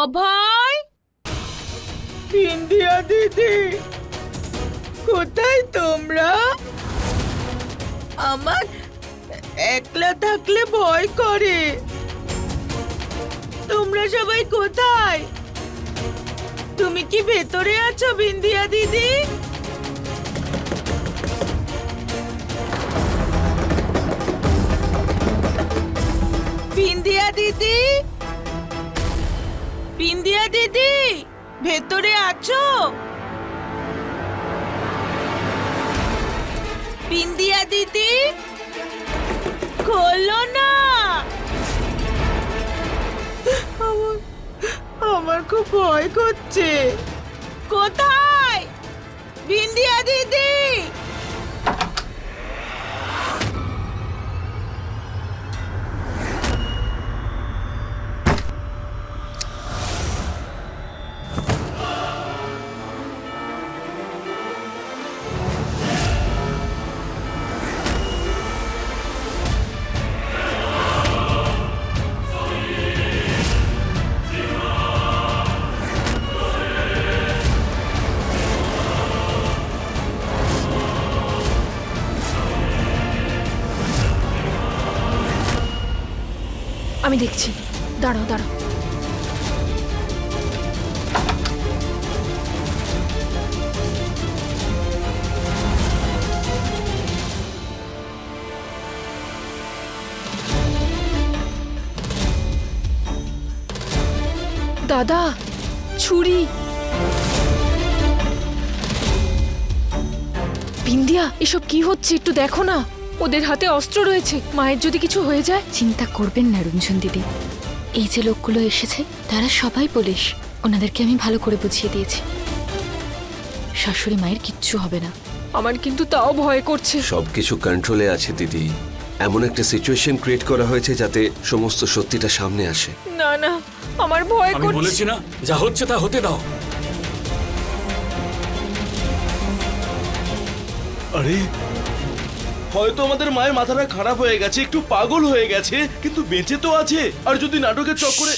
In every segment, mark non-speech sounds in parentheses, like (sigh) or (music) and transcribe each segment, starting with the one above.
অভয়? India দিদি, কোথায় তোমরা? আমার একলা থাকলে ভয় করে। তোমরা সবাই কোথায়? তুমি কি ভেতরে আছো বিন্দিয়া দিদি? বিন্দিয়া দিদি? দিদি ভেতরে আছো? বিন্দিয়া দিদি খোলো না। আমার আমার খুব ভয় করছে। কোথায়? বিন্দিয়া দিদি! আমি দেখছি। দাঁড়াও দাঁড়াও। দাদা ছুরি। বিন্দিয়া এসব কি হচ্ছে? একটু দেখো না। ওদের হাতে অস্ত্র রয়েছে। মায়ের যদি কিছু হয়ে যায়? চিন্তা করবেন না রুঞ্জন দিদি। এই যে লোকগুলো এসেছে তারা সবাই পুলিশ। ওনাদেরকে আমি ভালো করে বুঝিয়ে দিয়েছি। শাশুড়ি মায়ের কিচ্ছু হবে না। আমার কিন্তু তাও ভয় করছে। সবকিছু কন্ট্রোলে আছে দিদি। এমন একটা সিচুয়েশন ক্রিয়েট করা হয়েছে যাতে সমস্ত সত্যিটা সামনে আসে। না না আমার ভয় আমি করছে। বলেছি না যা হচ্ছে তা হতে দাও। আরে হয়তো আমাদের মায়ের মাথাটা খারাপ হয়ে গেছে, একটু পাগল হয়ে গেছে, কিন্তু বেঁচে তো আছে। আর যদি নাটকের চক্করে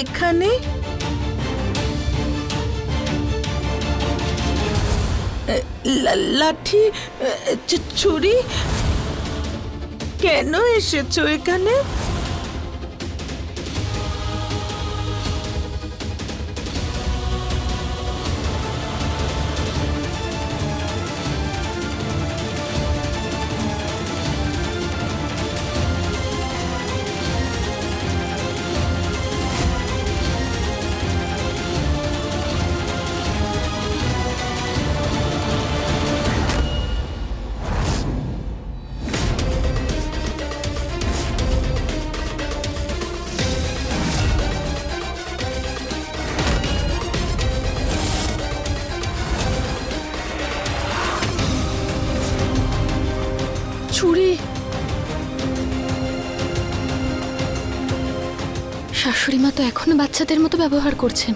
এখানে? লাঠি ছুরি? কেন এসেছ এখানে? শাশুড়ি মা তো এখনও বাচ্চাদের মতো ব্যবহার করছেন।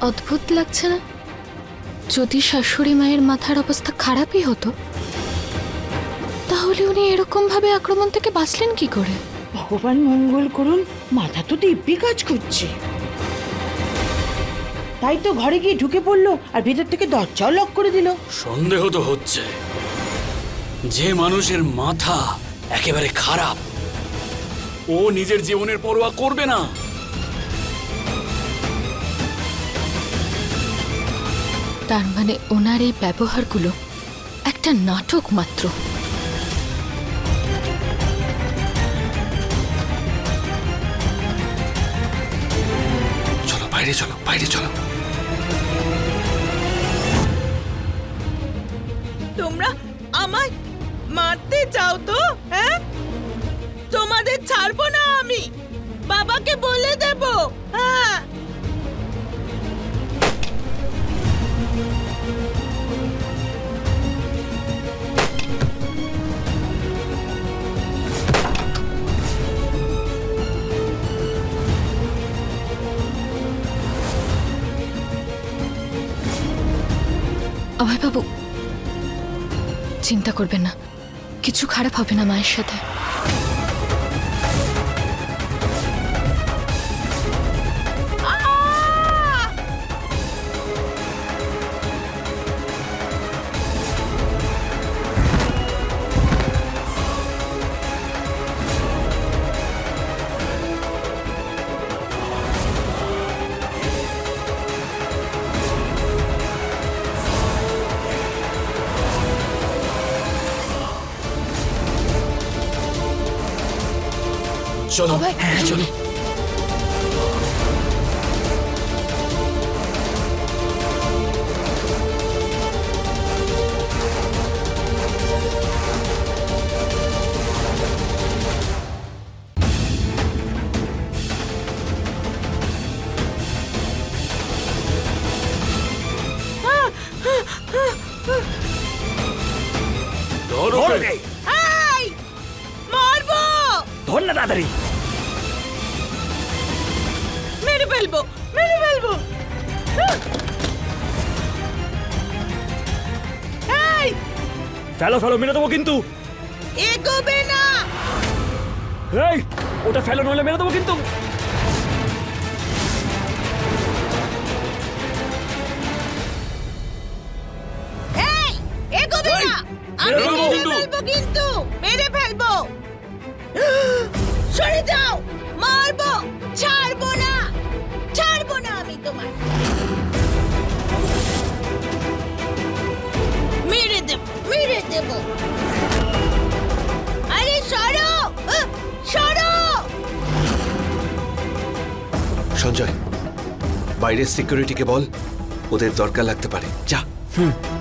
অদ্ভুত লাগছে না? যদি শাশুড়ি মায়ের মাথার অবস্থা খারাপই হতো তাহলে উনি এরকম ভাবে আক্রমণ থেকে বাঁচলেন কি করে? ভগবান মঙ্গল করুন মাথা তো দিব্যি কাজ করছে। তাই তো ঘরে গিয়ে ঢুকে পড়ল আর ভেতর থেকে দরজাও লক করে দিল। সন্দেহ তো হচ্ছে। যে মানুষের মাথা একেবারে খারাপ ও নিজের জীবনের পরোয়া করবে না। তার মানে ওনার এই ব্যবহারগুলো একটা নাটক মাত্র। চলো বাইরে চলো বাইরে চলো। তোমরা আমায় মারতে চাও তো হ্যাঁ? তোমাদের ছাড়বো না আমি। বাবাকে বলে দেব। অভয়বাবু চিন্তা করবেন না। কিছু খারাপ হবে না মায়ের সাথে। চলো হ্যাঁ চলো ধরো ফেলো মেরে দেবো কিন্তু। এগোবে না। এই ওটা ফেলো নইলে মেরে দেবো কিন্তু। এই এগোবে না। আমি মেরে। ফেলব কিন্তু মেরে ফেলব। (gasps) সরে যাও। দেব। আরে সরো! সরো! সঞ্জয় বাইরের সিকিউরিটিকে বল ওদের দরকার লাগতে পারে। যা। মা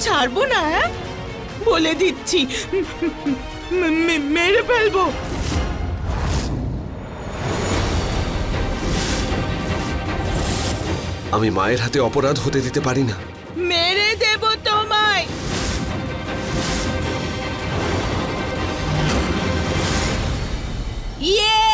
ছাড়বো না হ্যাঁ? বলে দিচ্ছি। মেরে ফেলব। আমি মায়ের হাতে অপরাধ হতে দিতে পারি না। মেরে দেব তোমায়। ইয়ে!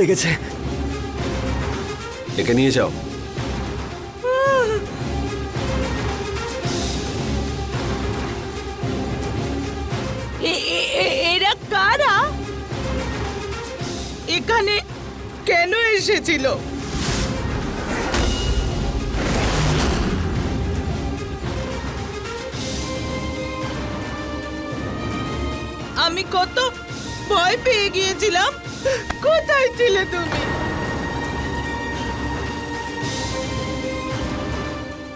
লেগেছে। একে নিয়ে যাও। এরা কারা? এখানে কেন এসেছিল? আমি কত ভয় পেয়ে গিয়েছিলাম। কোথায় ছিলে তুমি?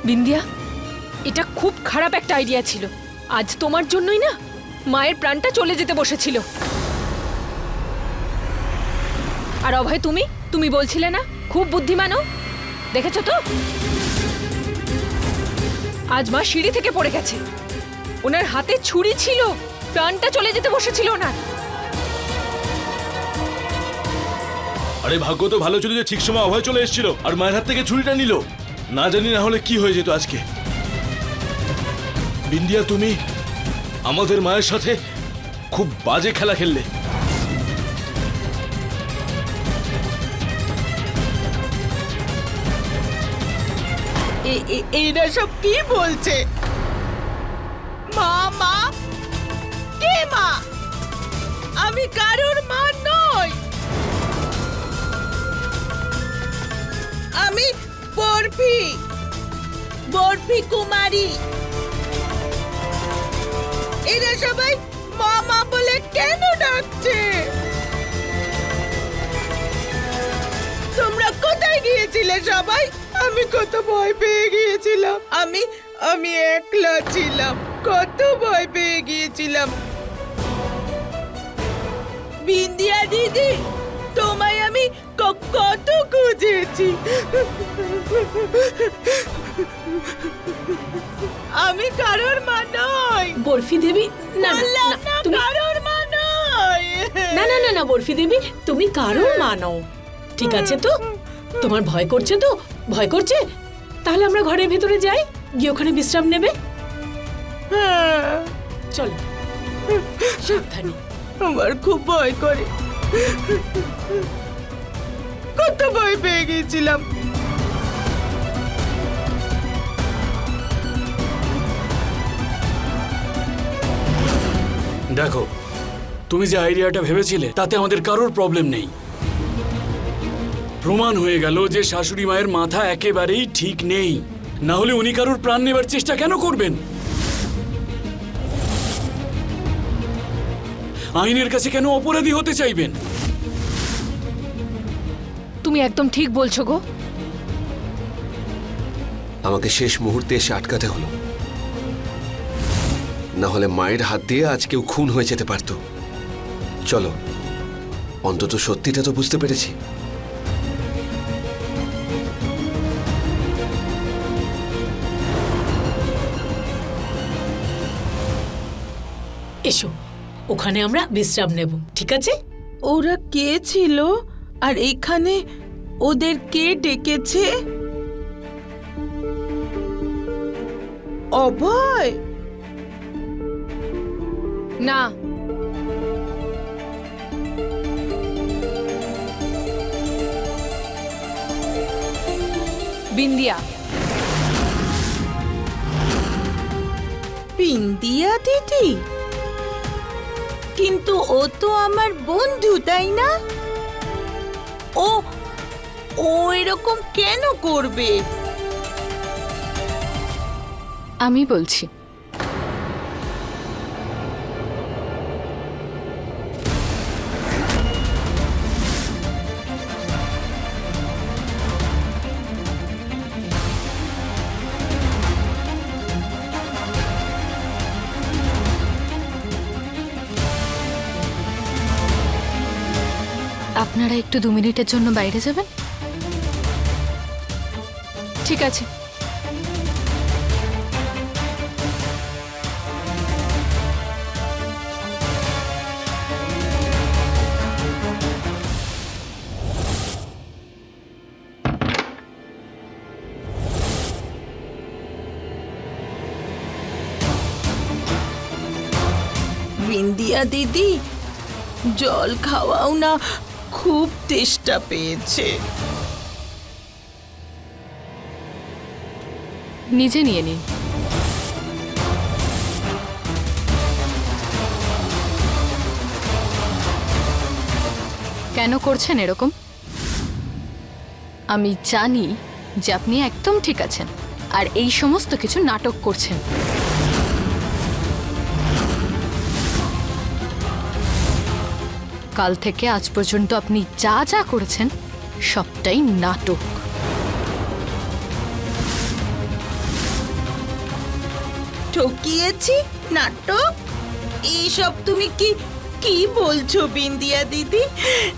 বিন্দিয়া, এটা খুব খারাপ একটা আইডিয়া ছিল। আজ তোমার জন্যই না মায়ের প্রাণটা চলে যেতে বসেছিল। আর অভয়, তুমি? তুমি বলছিলে না? খুব বুদ্ধিমানও দেখেছ তো? আজ মা সিঁড়ি থেকে পড়ে গেছে। ওনার হাতে ছুরি ছিল। প্রাণটা চলে যেতে বসেছিল ওনার। আরে ভাগ্য তো ভালো ছিল যে ঠিক সময় অভয় চলে এসেছিল, আর মায়ের হাত থেকে ছুরিটা নিল। না জানি না হলে কি হয়ে যেত আজকে। বিন্দিয়া, তুমি আমাদের মায়ের সাথে খুব বাজে খেলা খেললে। এরা সব কি বলছে? মা মা, কে মা? আমি কারোর বরফি। বরফি কুমারী। এরা সবাই মা মা বলে কেন ডাকছে? তোমরা কোথায় গিয়েছিলে সবাই? আমি কত ভয় পেয়ে গিয়েছিলাম। আমি আমি একলা ছিলাম। কত ভয় পেয়ে গিয়েছিলাম। বিন্দিয়া দিদি কত খুঁজেছি। আমি কারোর মা নই। বরফি দেবী না না, না তুমি কারোর মা নই। না না না না বরফি দেবী তুমি কারোর মা নও। ঠিক আছে তো? তোমার ভয় করছে তো? ভয় করছে? তাহলে আমরা ঘরের ভেতরে যাই গিয়ে ওখানে বিশ্রাম নেবে? চলো। সাবধানে। আমার খুব ভয় করে। কত ভয় পেয়ে গিয়েছিলাম। দেখো, তুমি যে আইডিয়াটা ভেবেছিলে, তাতে আমাদের কারোর প্রবলেম নেই। প্রমাণ হয়ে গেল যে শাশুড়ি মায়ের মাথা একেবারেই ঠিক নেই। না হলে উনি কারোর প্রাণ নেবার চেষ্টা কেন করবেন? আইনের কাছে কেন অপরাধী হতে চাইবেন? তুমি একদম ঠিক বলছো গো। আমাকে শেষ মুহূর্তে এসে আটকাতে হলো। না হলে মায়ের হাত দিয়ে আজ কেউ খুন হয়ে যেতে পারতো। চলো অন্তত সত্যিটা তো বুঝতে পেরেছি। এসো ওখানে আমরা বিশ্রাম নেব ঠিক আছে? ওরা কে ছিল? আর এখানে ওদের কে ডেকেছে? অভয়! না। বিন্দিয়া। পিন্দিয়া দিদি? কিন্তু ও তো আমার বন্ধু তাই না? ও এরকম কেন করবে? আমি বলছি। আপনারা একটু দু মিনিটের জন্য বাইরে যাবেন? ঠিক আছে। বিন্দিয়া দিদি জল খাওয়াও না খুব তেষ্টা পেয়েছে। নিজে নিয়ে নিন। কেন করছেন এরকম? আমি জানি যে আপনি একদম ঠিক আছেন, আর এই সমস্ত কিছু নাটক করছেন। কাল থেকে আজ পর্যন্ত আপনি যা যা করেছেন, সবটাই নাটক। ঠকিয়েছি? নাটক? এইসব তুমি কি কি বলছো বিন্দিয়া দিদি?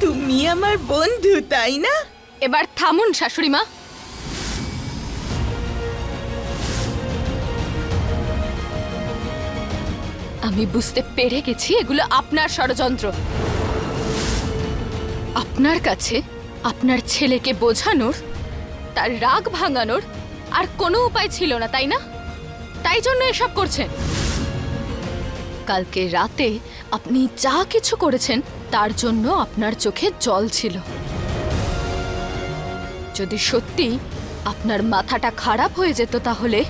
তুমি আমার বন্ধু, তাই না? এবার থামুন শাশুড়ি মা। আমি বুঝতে পেরে গেছি এগুলো আপনার ষড়যন্ত্র। আপনার কাছে আপনার ছেলেকে বোঝানোর, তার রাগ ভাঙানোর আর কোনো উপায় ছিল না, তাই না? তাই জন্য এসব করছেন। কালকে রাতে আপনি যা কিছু করেছেন, তার জন্য আপনার চোখে জল ছিল। যদি সত্যি আপনার মাথাটা খারাপ হয়ে যেত তাহলে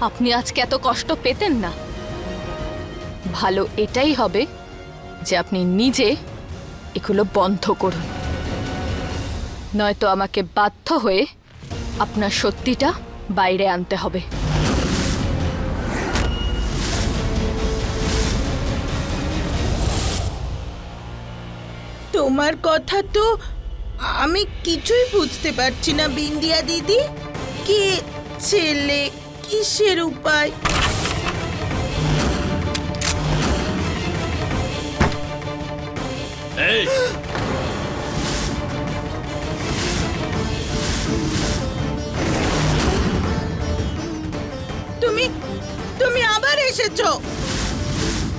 আপনি আজকে এত কষ্ট পেতেন না। ভালো এটাই হবে যে আপনি নিজে এগুলো বন্ধ করুন। নয়তো আমাকে বাধ্য হয়ে আপনার সত্যিটা বাইরে আনতে হবে। তোমার কথা তো আমি কিছুই বুঝতে পারছি না বিন্দিয়া দিদি। কে ছেলে কিসের উপায়? এই। তুমি তুমি আবার এসেছ।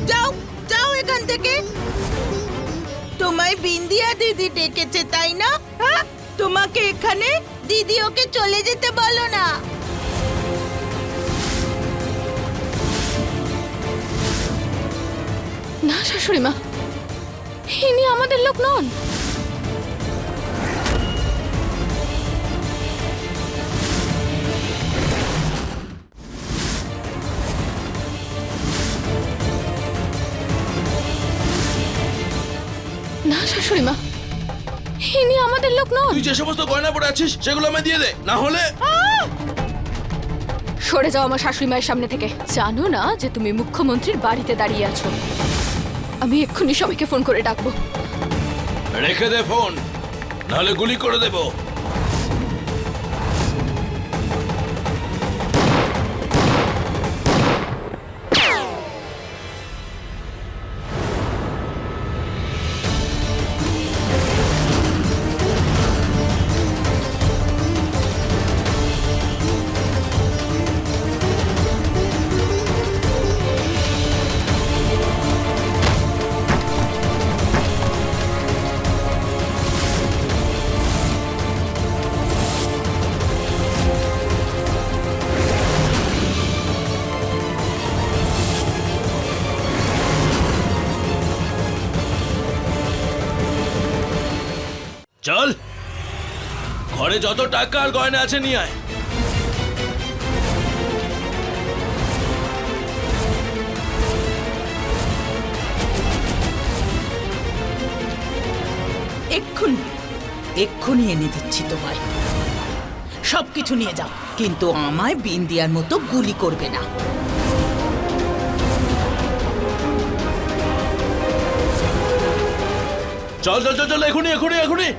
যাও যাও এখান থেকে। তোমায় বিন্দিয়া দিদি ডেকেছে, তাই না? হ্যাঁ? তোমাকে এখানে দিদি ওকে চলে যেতে বলো না। না শাশুড়ি মা ইনি আমাদের লোক নন। শাশুড়ি মা ইনি আমাদের লোক নন। তুই যে সমস্ত গয়না পরে আছিস সেগুলো আমায় দিয়ে দে না হলে সরে যাও আমার শাশুড়ি মায়ের সামনে থেকে। জানো না যে তুমি মুখ্যমন্ত্রীর বাড়িতে দাঁড়িয়ে আছো। আমি এক্ষুনি সবাইকে ফোন করে ডাকবো। রেখে দে ফোন নাহলে গুলি করে দেবো। চল। ঘরে যত টাকা আর গয়না আছে নিয়ে আয়। এক্ষুনি এক্ষুনি এনে দিচ্ছি তোমায়। সব কিছু নিয়ে যাও কিন্তু আমায় বিন্দিয়ার মতো গুলি করবে না। চল চল চল চল এখনই এখনই এখনই